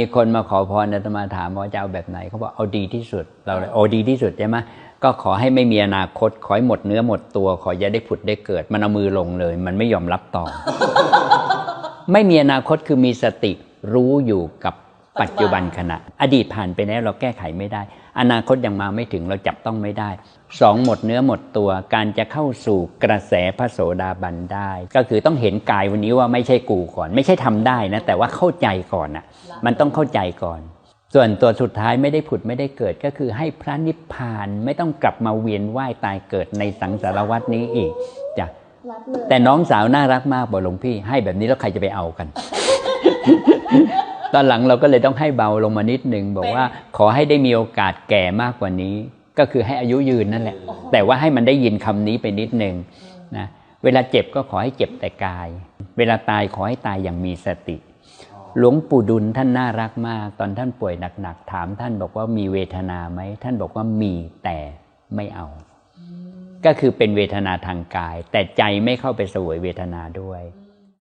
มีคนมาขอพรอาตมาถามว่าจะเอาแบบไหนเขาบอกเอาดีที่สุด เราเลยโอ้ดีที่สุดใช่ไหมก็ขอให้ไม่มีอนาคต ขอให้หมดเนื้อหมดตัว ขออย่าได้ผุดได้เกิด มันเอามือลงเลย มันไม่ยอมรับต่อ ไม่มีอนาคตคือมีสติรู้อยู่กับปัจจุบันขณะ อดีตผ่านไปแล้วเราแก้ไขไม่ได้ อนาคตยังมาไม่ถึงเราจับต้องไม่ได้สองหมดเนื้อหมดตัวการจะเข้าสู่กระแสพระโสดาบันได้ ก็คือต้องเห็นกายวันนี้ว่าไม่ใช่กูก่อน ไม่ใช่ทำได้นะ แต่ว่าเข้าใจก่อนนะมันต้องเข้าใจก่อน ส่วนตัวสุดท้ายไม่ได้ผุดไม่ได้เกิดก็คือให้พระนิพพานไม่ต้องกลับมาเวียนว่ายตายเกิดในสังสารวัฏนี้อีกจ้ะแต่น้องสาวน่ารักมากบอกหลวงพี่ ให้แบบนี้แล้วใครจะไปเอากัน ตอนหลังเราก็เลยต้องให้เบาลงมานิดหนึ่งบอกว่าขอให้ได้มีโอกาสแก่มากกว่านี้ ก็คือให้อายุยืนนั่นแหละ แต่ว่าให้มันได้ยินคำนี้ไปนิดหนึ่งนะเวลาเจ็บก็ขอให้เจ็บแต่กาย เวลาตายขอให้ตายอย่างมีสติ หลวงปู่ดุลท่านน่ารักมาก ตอนท่านป่วยหนักๆถามท่านบอกว่ามีเวทนาไหมท่านบอกว่ามีแต่ไม่เอา ก็คือเป็นเวทนาทางกาย แต่ใจไม่เข้าไปเสวยเวทนาด้วยอื